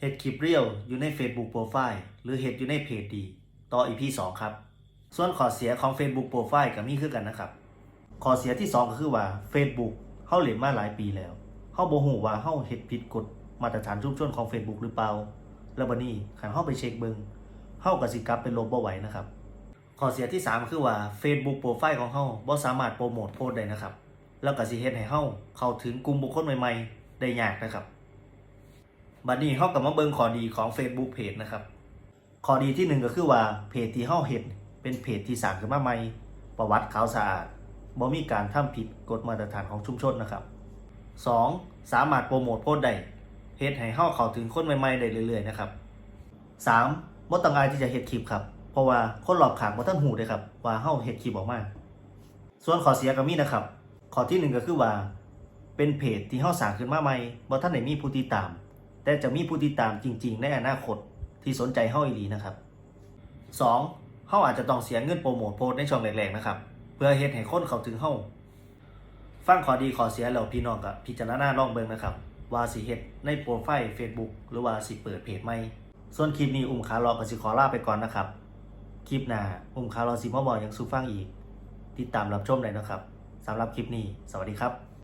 เฮ็ดคลิปเรียวอยู่ใน Facebook Profile หรือเฮ็ดอยู่ในเพจดี ต่อ EP 2ครับ ส่วนข้อเสียของ Facebook Profile ก็มีคือกันนะครับ ข้อเสียที่ 2 ก็คือว่า Facebook เฮาเล่นมาหลายปีแล้วเฮาบ่ฮู้ว่าเฮาเฮ็ดผิดกฎมาตรฐานชุมชนของ Facebook หรือเปล่า แล้วบัดนี้คันเฮาไปเช็คเบิงเฮาก็สิกับไปลบบ่ไหวนะครับ ข้อเสียที่ 3 คือว่า Facebook Profile ของเฮาบ่สามารถโปรโมทโพสได้นะครับ แล้วก็สิเฮ็ดให้เฮาเข้าถึงกลุ่มบุคคลใหม่ๆ ได้ยากนะครับ บัดนี้เฮาก็มาเบิ่งข้อดีของ Facebook Page นะครับข้อดีที่หนึ่งก็คือว่าเพจที่เฮาเฮ็ดเป็นเพจที่สร้างขึ้นมาใหม่ ประวัติขาวสะอาดบ่มีการทำผิดกฎมาตรฐานของชุมชนนะครับ 2. สามารถโปรโมทโพสได้เฮ็ดให้เฮาเข้าถึงคนใหม่ๆได้เรื่อยๆนะครับ 3. บ่ต้องอายที่จะเฮ็ดคลิปครับ เพราะว่าคนรอบข้างบ่ทันฮู้เด้ครับว่าเฮาเฮ็ดคลิปออกมา ส่วนข้อเสียก็มีนะครับข้อที่หนึ่งก็คือว่า เป็นเพจที่เฮาสร้างขึ้นมาใหม่บ่ทันได้มีผู้ติดตาม แต่จะมีผู้ติดตามจริง ๆ ในอนาคตที่สนใจเฮาอีหลีนะครับ 2. เฮาอาจจะต้องเสียเงินโปรโมทโพสในช่องแรกๆนะครับ เพื่อเฮ็ดให้คนเข้าถึงเฮาฟังข้อดีข้อเสียแล้วพี่น้องก็พิจารณาลองเบิ่งนะครับ ว่าสิเฮ็ดในโปรไฟล์ Facebook หรือว่าสิเปิดเพจใหม่ส่วนคลิปนี้อุ้มขาลอก็สิขอลาไปก่อนนะครับ คลิปหน้าอุ้มขาลอสิมาบอกยังสู่ฟังอีก ติดตามรับชมได้นะครับสำหรับคลิปนี้ สวัสดีครับ